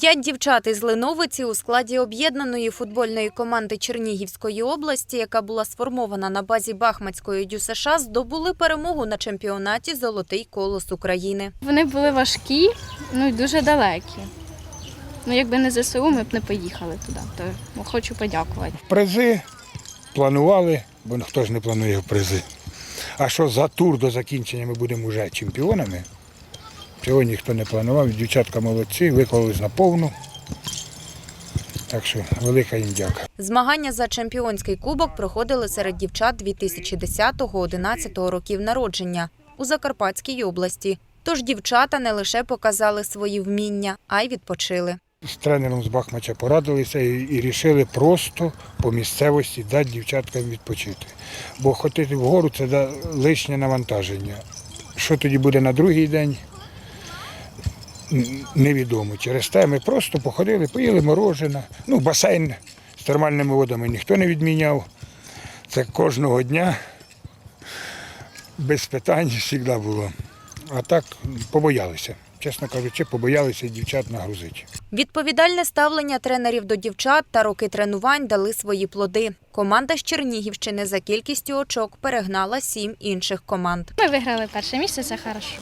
П'ять дівчат із Леновиці у складі об'єднаної футбольної команди Чернігівської області, яка була сформована на базі Бахмацької ДЮСШ, здобули перемогу на чемпіонаті Золотий колос України. Вони були важкі, ну і дуже далекі. Ну, якби не ЗСУ, ми б не поїхали туди. То хочу подякувати. Призи планували, бо хто ж не планує призи. А що за тур до закінчення ми будемо вже чемпіонами? Цього ніхто не планував. Дівчатка молодці, виклались на повну. Так що велика їм дяка. Змагання за чемпіонський кубок проходили серед дівчат 2010-11 років народження у Закарпатській області. Тож дівчата не лише показали свої вміння, а й відпочили. З тренером з Бахмача порадилися і, і рішили просто по місцевості дати дівчаткам відпочити. Бо ходити вгору це лишнє навантаження. Що тоді буде на другий день, невідомо. Через те ми просто походили, поїли морожене. Ну, басейн з термальними водами ніхто не відміняв. Це кожного дня без питань завжди було. А так побоялися. Чесно кажучи, побоялися дівчат нагрузити. Відповідальне ставлення тренерів до дівчат та роки тренувань дали свої плоди. Команда з Чернігівщини за кількістю очок перегнала сім інших команд. Ми виграли перше місце, це хорошо.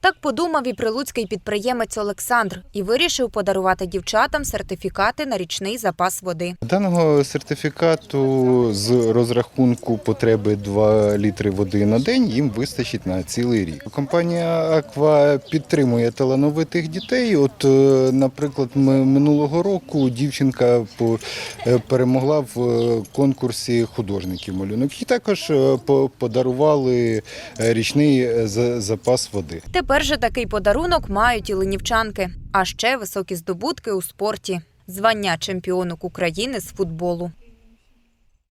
Так подумав і прилуцький підприємець Олександр і вирішив подарувати дівчатам сертифікати на річний запас води. Даного сертифікату з розрахунку потреби 2 літри води на день їм вистачить на цілий рік. Компанія Аква підтримує талановитих дітей. От, е, наприклад, ми- минулого року дівчинка по- е, перемогла в е, конкурсі художників малюнок. І також по- подарували річний запас води. Тепер же такий подарунок мають і ленівчанки, а ще високі здобутки у спорті. Звання чемпіонок України з футболу.